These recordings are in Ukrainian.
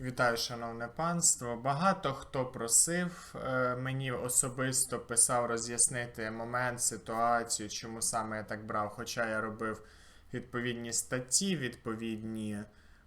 Вітаю, шановне панство. Багато хто просив е, мені особисто писав роз'яснити момент, ситуацію, чому саме я так брав. Хоча я робив відповідні статті, відповідні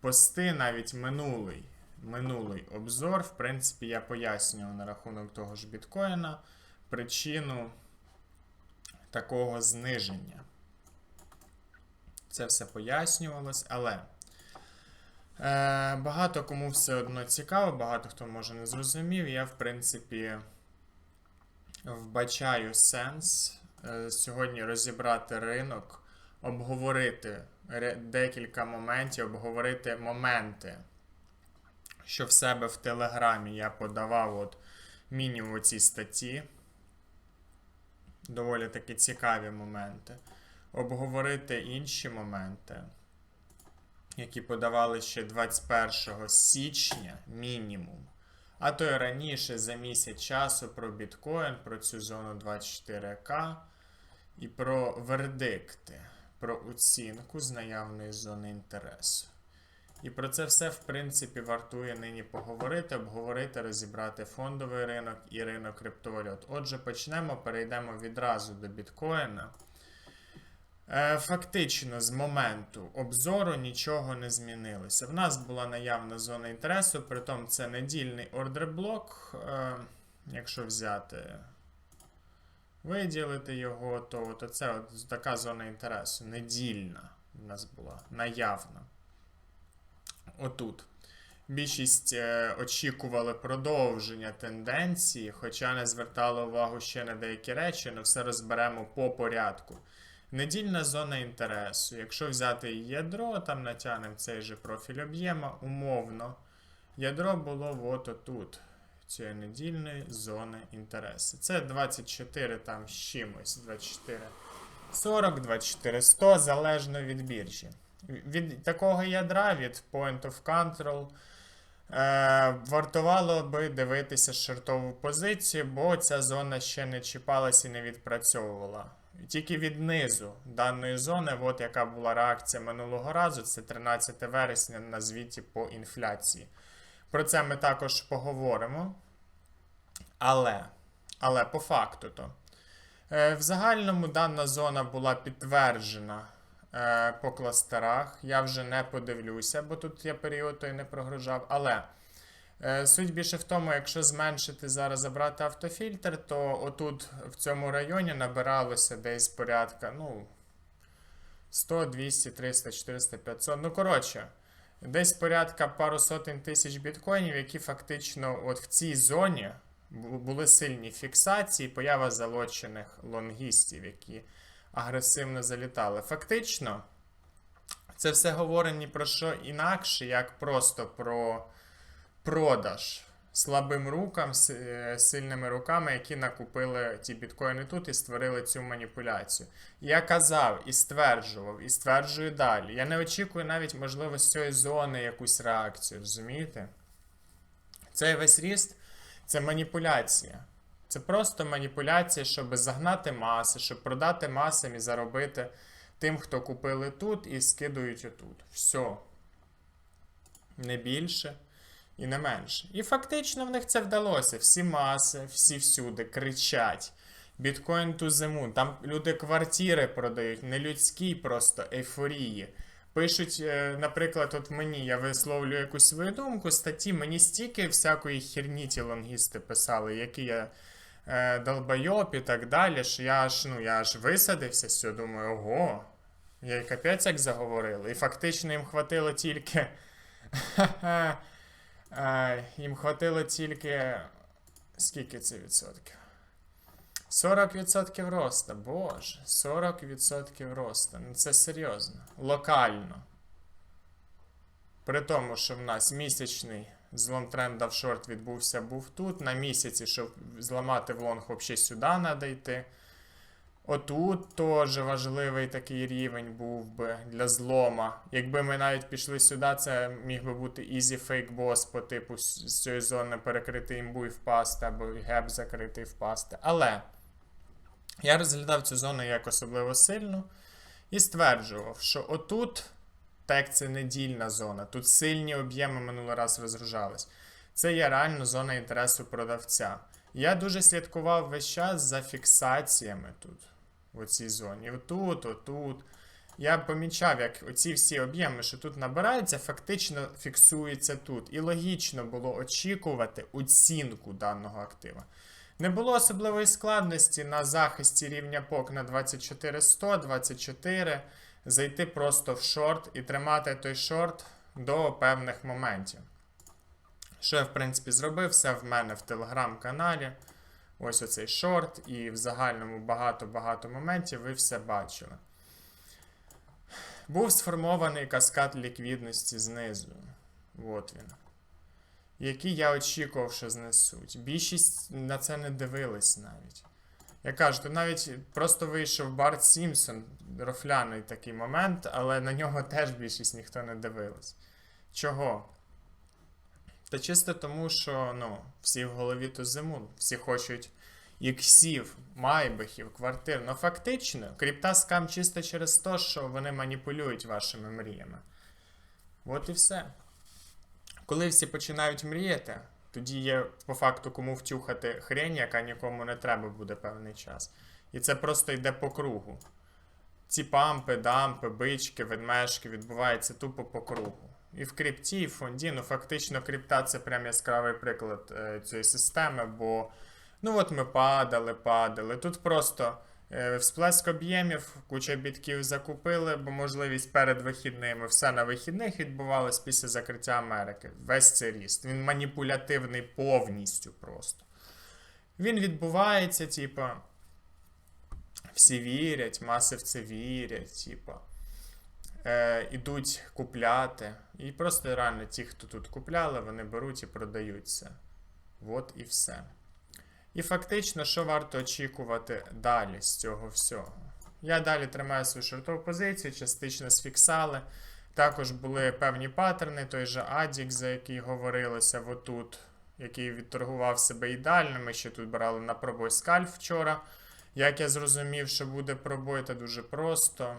пости, навіть минулий, минулий обзор. В принципі, я пояснював на рахунок того ж біткоїна причину такого зниження. Це все пояснювалось, але. Е, багато кому все одно цікаво, багато хто може не зрозумів. Я, в принципі, вбачаю сенс е, сьогодні розібрати ринок, обговорити декілька моментів, обговорити моменти, що в себе в Телеграмі я подавав от мінімум ці статті. Доволі таки цікаві моменти. Обговорити інші моменти які подавали ще 21 січня мінімум. А то й раніше за місяць часу про біткоін, про цю зону 24К і про вердикти, про оцінку з наявної зони інтересу. І про це все, в принципі, вартує нині поговорити, обговорити, розібрати фондовий ринок і ринок криптовалют. Отже, почнемо, перейдемо відразу до біткоїна. Е, Фактично, з моменту обзору нічого не змінилося. В нас була наявна зона інтересу, притом це недільний ордерблок. Е, Якщо взяти, виділити його, то, то це от така зона інтересу. Недільна в нас була наявна. Отут. Більшість е, очікували продовження тенденції, хоча не звертали увагу ще на деякі речі, але все розберемо по порядку. Недільна зона інтересу. Якщо взяти ядро, там натягнемо цей же профіль об'єма, умовно. Ядро було от отут, цієї недільної зони інтересу. Це 24 там з чимось, 24 40, 24 100, залежно від біржі. Від такого ядра, від Point of Control, е, вартувало би дивитися шортову позицію, бо ця зона ще не чіпалась і не відпрацьовувала. Тільки від низу даної зони, от яка була реакція минулого разу, це 13 вересня на звіті по інфляції. Про це ми також поговоримо. Але, але по факту то. Е, В загальному дана зона була підтверджена е, по кластерах. Я вже не подивлюся, бо тут я період той не прогружав. Але суть більше в тому, якщо зменшити зараз забрати автофільтр, то отут в цьому районі набиралося десь порядка, ну, 100, 200, 300, 400, 500. Ну, коротше, десь порядка пару сотень тисяч біткоїнів, які фактично от в цій зоні були сильні фіксації, поява залочених лонгістів, які агресивно залітали. Фактично, це все говорить ні про що інакше, як просто про продаж слабим рукам, е, сильними руками, які накупили ті біткоїни тут і створили цю маніпуляцію. Я казав і стверджував, і стверджую далі. Я не очікую навіть, можливо, з цієї зони якусь реакцію, розумієте? Цей весь ріст це маніпуляція. Це просто маніпуляція, щоб загнати маси, щоб продати масам і заробити тим, хто купили тут і скидують отут. Все. Не більше і не менше. І фактично в них це вдалося. Всі маси, всі всюди кричать. Біткоін ту зиму. Там люди квартири продають, не людські просто ейфорії. Пишуть, е, наприклад, от мені, я висловлюю якусь свою думку, статті, мені стільки всякої херні ті лонгісти писали, які я е, долбойоб і так далі, що я аж, ну, я аж висадився з цього, думаю, ого, я й капець як заговорили. І фактично їм хватило тільки. Е, їм хватило тільки. Скільки це відсотків? 40% росту, боже, 40% росту. Ну це серйозно. Локально. При тому, що в нас місячний злом тренда в шорт відбувся, був тут. На місяці, щоб зламати в лонг, взагалі сюди треба йти. Отут теж важливий такий рівень був би для злома. Якби ми навіть пішли сюди, це міг би бути easy fake boss по типу з цієї зони перекрити імбу і впасти, або геп закрити і впасти. Але я розглядав цю зону як особливо сильну і стверджував, що отут так це недільна зона. Тут сильні об'єми минулий раз розгружались. Це є реально зона інтересу продавця. Я дуже слідкував весь час за фіксаціями тут, в цій зоні. Отут, отут. Я помічав, як оці всі об'єми, що тут набираються, фактично фіксуються тут. І логічно було очікувати оцінку даного актива. Не було особливої складності на захисті рівня ПОК на 24100, 24, зайти просто в шорт і тримати той шорт до певних моментів. Що я, в принципі, зробив, все в мене в телеграм-каналі. Ось оцей шорт, і в загальному багато-багато моментів ви все бачили. Був сформований каскад ліквідності знизу. От він. Який я очікував, що знесуть. Більшість на це не дивились навіть. Я кажу, то навіть просто вийшов Барт Сімпсон, рофляний такий момент, але на нього теж більшість ніхто не дивилась. Чого? Та чисто тому, що ну, всі в голові ту зиму, всі хочуть іксів, майбахів, квартир. Ну фактично, крипта скам чисто через те, що вони маніпулюють вашими мріями. От і все. Коли всі починають мріяти, тоді є по факту кому втюхати хрень, яка нікому не треба буде певний час. І це просто йде по кругу. Ці пампи, дампи, бички, ведмежки відбуваються тупо по кругу. І в крипті, і в фонді, ну фактично крипта це прям яскравий приклад е, цієї системи, бо ну от ми падали, падали. Тут просто е, всплеск об'ємів, куча бітків закупили, бо можливість перед вихідними. Все на вихідних відбувалось після закриття Америки. Весь цей ріст. Він маніпулятивний повністю просто. Він відбувається, типа. Всі вірять, маси в це вірять, типа. Е, ідуть купляти. І просто реально ті, хто тут купляли, вони беруть і продають це. От і все. І фактично, що варто очікувати далі з цього всього? Я далі тримаю свою шортову позицію, частично сфіксали. Також були певні паттерни, той же Адік, за який говорилося отут, який відторгував себе ідеально. Ми ще тут брали на пробой скальф вчора. Як я зрозумів, що буде пробой, це дуже просто.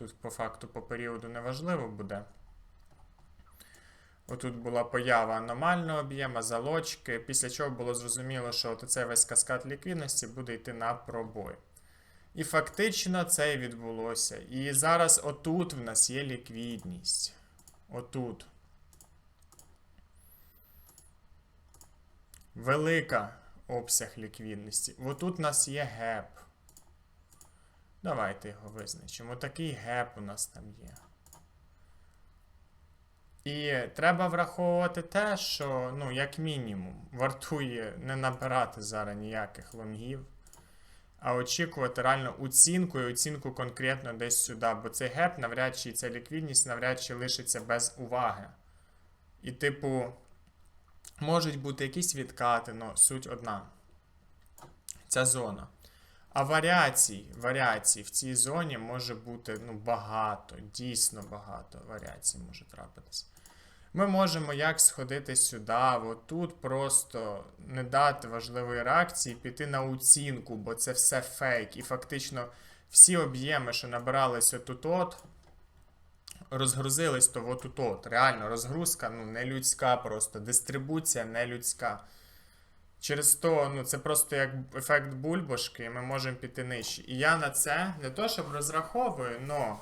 Тут по факту по періоду неважливо буде. Отут була поява аномального об'єма, залочки, після чого було зрозуміло, що цей весь каскад ліквідності буде йти на пробой. І фактично це і відбулося. І зараз отут в нас є ліквідність. Отут. Велика обсяг ліквідності. Отут у нас є геп. Давайте його визначимо. Такий геп у нас там є. І треба враховувати те, що, ну, як мінімум, вартує не набирати зараз ніяких лонгів, а очікувати реально оцінку і оцінку конкретно десь сюди. Бо цей геп навряд чи ця ліквідність навряд чи лишиться без уваги. І, типу, можуть бути якісь відкати, але суть одна. Ця зона. А варіацій, варіацій в цій зоні може бути ну, багато, дійсно багато варіацій може трапитись. Ми можемо як сходити сюди, отут просто не дати важливої реакції, піти на оцінку, бо це все фейк. І фактично всі об'єми, що набиралися тут от розгрузились то от от. Реально, розгрузка ну, не людська просто, дистрибуція не людська. Через то, ну, це просто як ефект бульбашки, ми можемо піти нижче. І я на це не то, щоб розраховую, але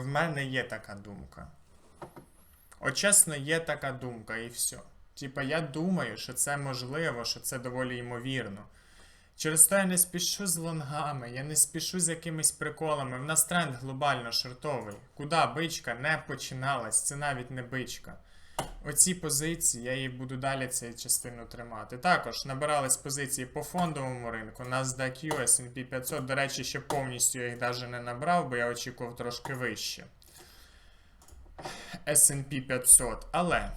в мене є така думка. От чесно, є така думка, і все. Типа, я думаю, що це можливо, що це доволі ймовірно. Через то я не спішу з лонгами, я не спішу з якимись приколами. В нас тренд глобально шортовий. Куда бичка не починалась, це навіть не бичка. Оці позиції, я її буду далі цю частину тримати. Також набирались позиції по фондовому ринку, NASDAQ, S&P 500. До речі, ще повністю їх навіть не набрав, бо я очікував трошки вище. S&P 500. Але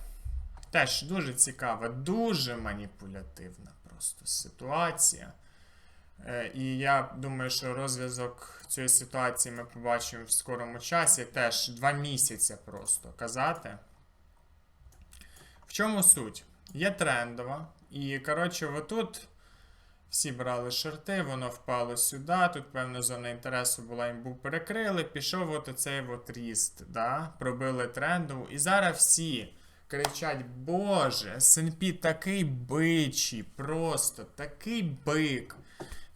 теж дуже цікава, дуже маніпулятивна просто ситуація. Е, І я думаю, що розв'язок цієї ситуації ми побачимо в скорому часі. Теж два місяці просто казати. Чому суть? Є трендова. І, коротше, отут Всі брали шорти, воно впало сюди. Тут, певно, зона інтересу була, їм був перекрили. Пішов от оцей от ріст, да? пробили трендову. І зараз всі кричать: Боже, СНП такий бичий, просто такий бик.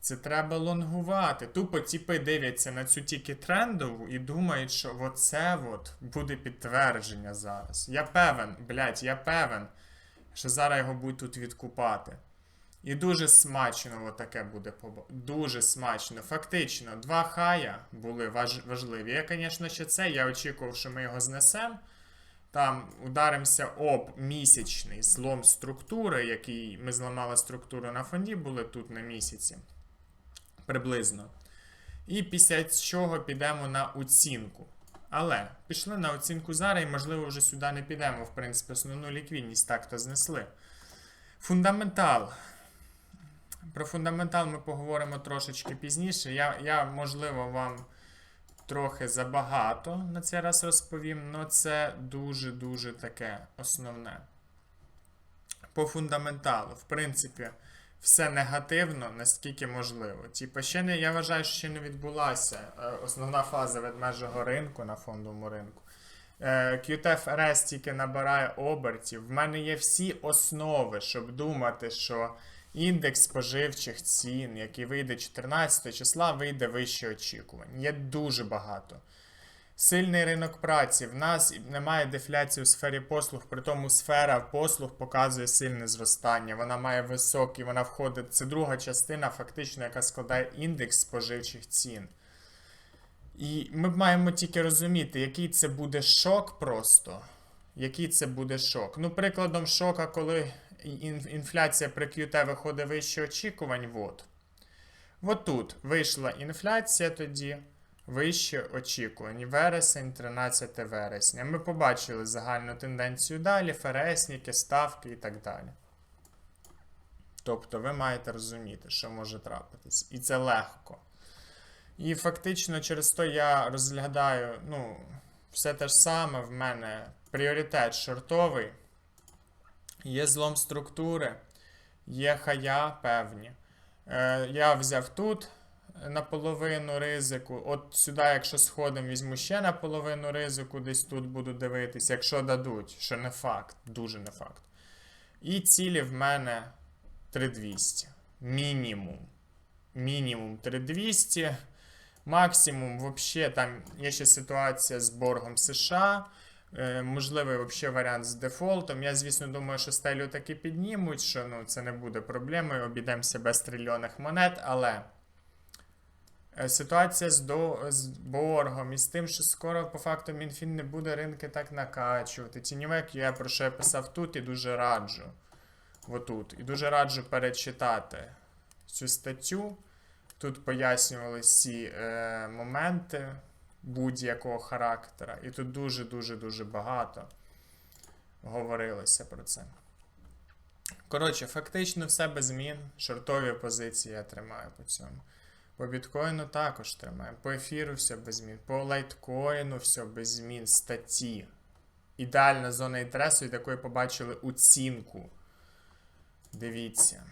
Це треба лонгувати. Тупо тіпи дивляться на цю тільки трендову і думають, що оце от буде підтвердження зараз. Я певен, блядь, я певен, що зараз його будуть тут відкупати. І дуже смачно таке буде Дуже смачно. Фактично, два хая були важ... важливі. Я, звісно, ще це. Я очікував, що ми його знесемо. Там ударимося об місячний злом структури, який ми зламали структуру на фонді, були тут на місяці. Приблизно. І після чого підемо на оцінку. Але пішли на оцінку зараз, і, можливо, вже сюди не підемо. В принципі, основну ліквідність так-то знесли. Фундаментал. Про фундаментал ми поговоримо трошечки пізніше. Я, я можливо, вам трохи забагато на цей раз розповім, але це дуже-дуже таке основне. По фундаменталу, в принципі, все негативно, наскільки можливо. Типа, ще не, я вважаю, що ще не відбулася е, основна фаза ведмежого ринку на фондовому ринку. Е, QTF RS тільки набирає обертів. В мене є всі основи, щоб думати, що індекс споживчих цін, який вийде 14 числа, вийде вище очікувань. Є дуже багато. Сильний ринок праці. В нас немає дефляції у сфері послуг, при тому сфера послуг показує сильне зростання. Вона має високий, вона входить. Це друга частина, фактично, яка складає індекс споживчих цін. І ми маємо тільки розуміти, який це буде шок просто. Який це буде шок. Ну, прикладом шока, коли інфляція при QT виходить вище очікувань, от. От тут вийшла інфляція тоді вище очікувань. Вересень, 13 вересня. Ми побачили загальну тенденцію далі, ФРСніки, ставки і так далі. Тобто ви маєте розуміти, що може трапитись. І це легко. І фактично через то я розглядаю, ну, все те ж саме в мене пріоритет шортовий. Є злом структури, є хая певні. Е, я взяв тут наполовину ризику. От сюди, якщо сходимо, візьму ще наполовину ризику, десь тут буду дивитись, якщо дадуть, що не факт, дуже не факт. І цілі в мене 3200. Мінімум. Мінімум 3200. Максимум, взагалі, там є ще ситуація з боргом США. Е, можливий взагалі варіант з дефолтом. Я, звісно, думаю, що стелю таки піднімуть, що ну, це не буде проблемою, обійдемося без трильйонних монет, але ситуація з, до, з боргом і з тим, що скоро по факту Мінфін не буде ринки так накачувати. Тіньовик я про що я писав тут і дуже раджу. Отут. І дуже раджу перечитати цю статтю. Тут пояснювали всі е, моменти будь-якого характера. І тут дуже-дуже-дуже багато говорилося про це. Коротше, фактично все без змін. Шортові позиції я тримаю по цьому. По біткоїну також тримаю. По ефіру все без змін. По лайткоїну все без змін. Статті. Ідеальна зона інтересу, від якої побачили оцінку. Дивіться.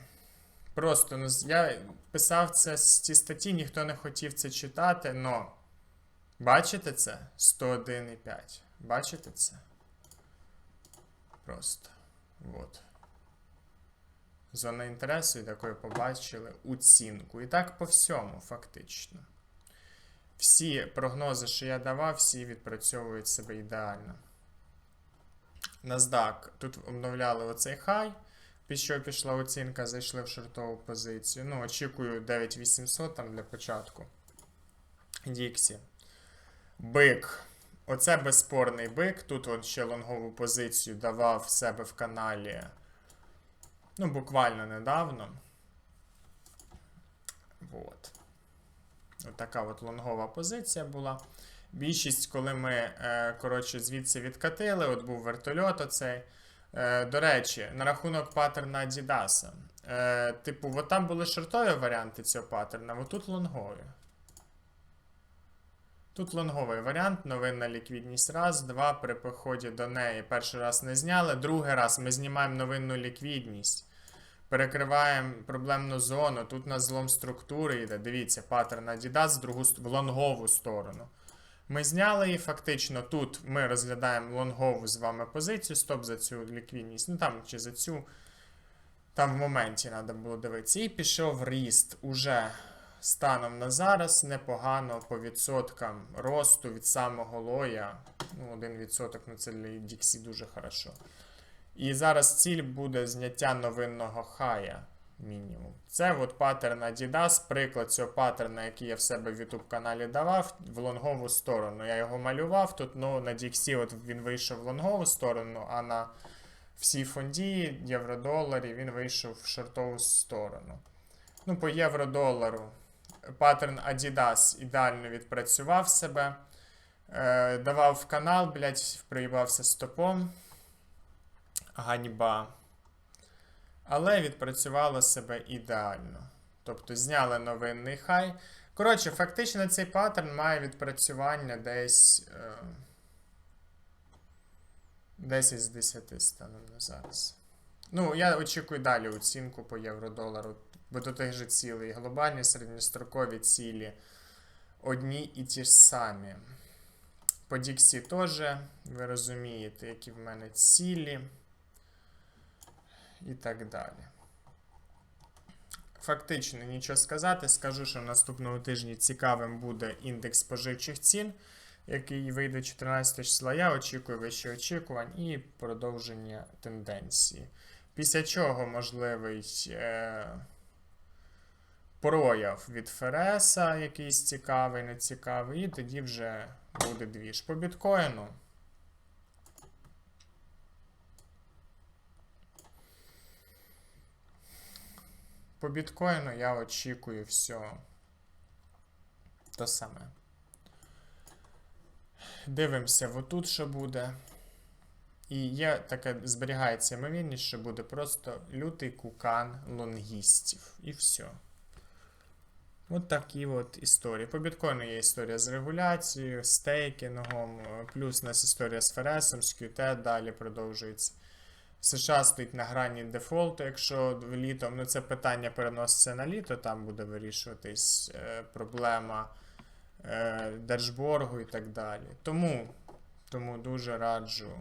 Просто ну, я писав це з ці статті, ніхто не хотів це читати, но бачите це? 101,5. Бачите це? Просто. Вот. Зона інтересу, від якої побачили оцінку. І так по всьому, фактично. Всі прогнози, що я давав, всі відпрацьовують себе ідеально. NASDAQ. Тут обновляли оцей хай. Під що пішла оцінка, зайшли в шортову позицію. Ну, очікую 9800 там для початку. Діксі. Бик. Оце безспорний бик. Тут от ще лонгову позицію давав в себе в каналі. Ну, буквально недавно. От така от лонгова позиція була. Більшість, коли ми, е, коротше, звідси відкатили, от був вертольот оцей. Е, до речі, на рахунок паттерна Adidas. Е, типу, от там були шортові варіанти цього паттерна, от тут лонгові. Тут лонговий варіант, новинна ліквідність раз, два, при поході до неї перший раз не зняли, другий раз ми знімаємо новинну ліквідність. Перекриваємо проблемну зону. Тут на злом структури йде. Дивіться, паттерн Adidas в другу в лонгову сторону. Ми зняли її фактично. Тут ми розглядаємо лонгову з вами позицію. Стоп за цю ліквідність. Ну там чи за цю. Там в моменті треба було дивитися. І пішов ріст уже станом на зараз непогано по відсоткам росту від самого лоя. Ну, 1%, ну це для Dixie дуже хорошо. І зараз ціль буде зняття новинного хая мінімум. Це от паттерн Adidas, приклад цього паттерна, який я в себе в YouTube каналі давав, в лонгову сторону. Я його малював тут, ну на DXC от він вийшов в лонгову сторону, а на всій фонді євро-доларі він вийшов в шортову сторону. Ну, по євро-долару паттерн Adidas ідеально відпрацював себе. Е, давав канал, блядь, приїбався стопом. Ганьба. Але відпрацювало себе ідеально. Тобто зняли новинний хай. Коротше, фактично цей паттерн має відпрацювання десь. Е, 10 з 10 станом на зараз. Ну, я очікую далі оцінку по євро-долару, бо до тих же цілей. Глобальні середньострокові цілі одні і ті ж самі. По Діксі теж, ви розумієте, які в мене цілі і так далі. Фактично нічого сказати. Скажу, що наступного тижня цікавим буде індекс споживчих цін, який вийде 14 числа. Я очікую вище очікувань і продовження тенденції. Після чого можливий е, прояв від Фереса, якийсь цікавий, нецікавий, і тоді вже буде двіж. По біткоїну. По біткоїну я очікую все то саме. Дивимося, отут що буде. І є таке зберігається ймовірність, що буде просто лютий кукан лонгістів. І все. От такі от історії. По біткоїну є історія з регуляцією, стейкінгом, плюс у нас історія з Фересом, з QT далі продовжується. США стоїть на грані дефолту, якщо літом, ну це питання переноситься на літо, там буде вирішуватись е, проблема е, Держборгу і так далі. Тому, тому дуже раджу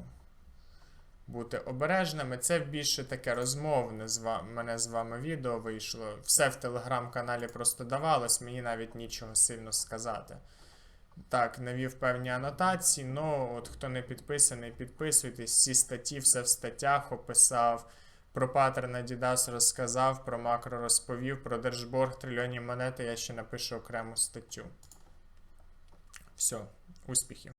бути обережними. Це більше таке розмовне з вами, мене з вами відео вийшло. Все в телеграм-каналі просто давалось, мені навіть нічого сильно сказати. Так, навів певні анотації, ну от хто не підписаний, підписуйтесь. Всі статті, все в статтях описав. Про паттерн Adidas розказав, про макро розповів, про держборг, трильйонні монети я ще напишу окрему статтю. Все, успіхів!